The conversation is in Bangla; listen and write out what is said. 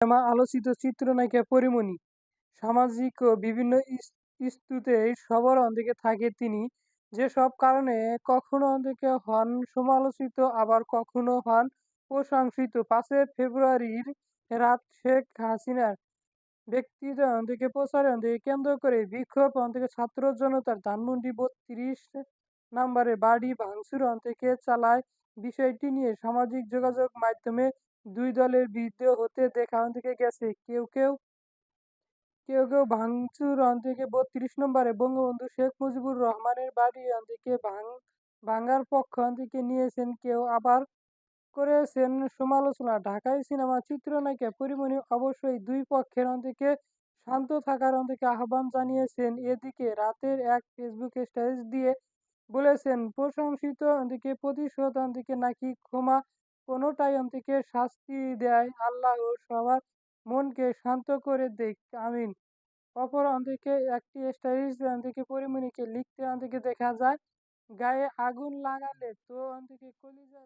সিনেমা আলোচিত চিত্রনায়িকা পরীমণি। সামাজিক ও বিভিন্ন ইস্যুতে সবার দিকে থাকে তিনি। যেসব কারণে কখনো হন সমালোচিত, আবার কখনো হন প্রশংসিত। পাঁচই ফেব্রুয়ারির রাত শেখ হাসিনার ব্যক্তিত্ব প্রচারকে কেন্দ্র করে বিক্ষোভ ছাত্র জনতার ধানমন্ডি বত্রিশ নম্বরের বাড়ি ভাঙচুর চালায় বিষয়টি নিয়ে সামাজিক যোগাযোগ মাধ্যমে দুই দলের বিরোধ হতে দেখা গেছে। কেউ কেউ কেউ কেউ ভাঙচুর বত্রিশ নম্বরে বঙ্গবন্ধু শেখ মুজিবুর রহমানের বাড়ি ভাঙার পক্ষ নিয়েছেন কেউ আবার করেছেন সমালোচনা। ঢাকাই সিনেমার চিত্রনায়িকা পরীমণি অবশ্য দুই পক্ষকে শান্ত থাকার আহ্বান জানিয়েছেন। এদিকে রাতের এক ফেসবুক স্ট্যাটাস দিয়ে বলেছেন প্রশংসিত প্রতিশোধ নাকি ক্ষমা কোনোটাই শাস্তি দেয় আল্লাহ ও সবার মনকে শান্ত করে দেখ আমিন। অপর অন্তিকে একটি স্টাইলিশ অন্তিকে পরিমণিকে লিখতে অন্তিকে দেখা যায়, গায়ে আগুন লাগালে তো অন্তিকে কলিজা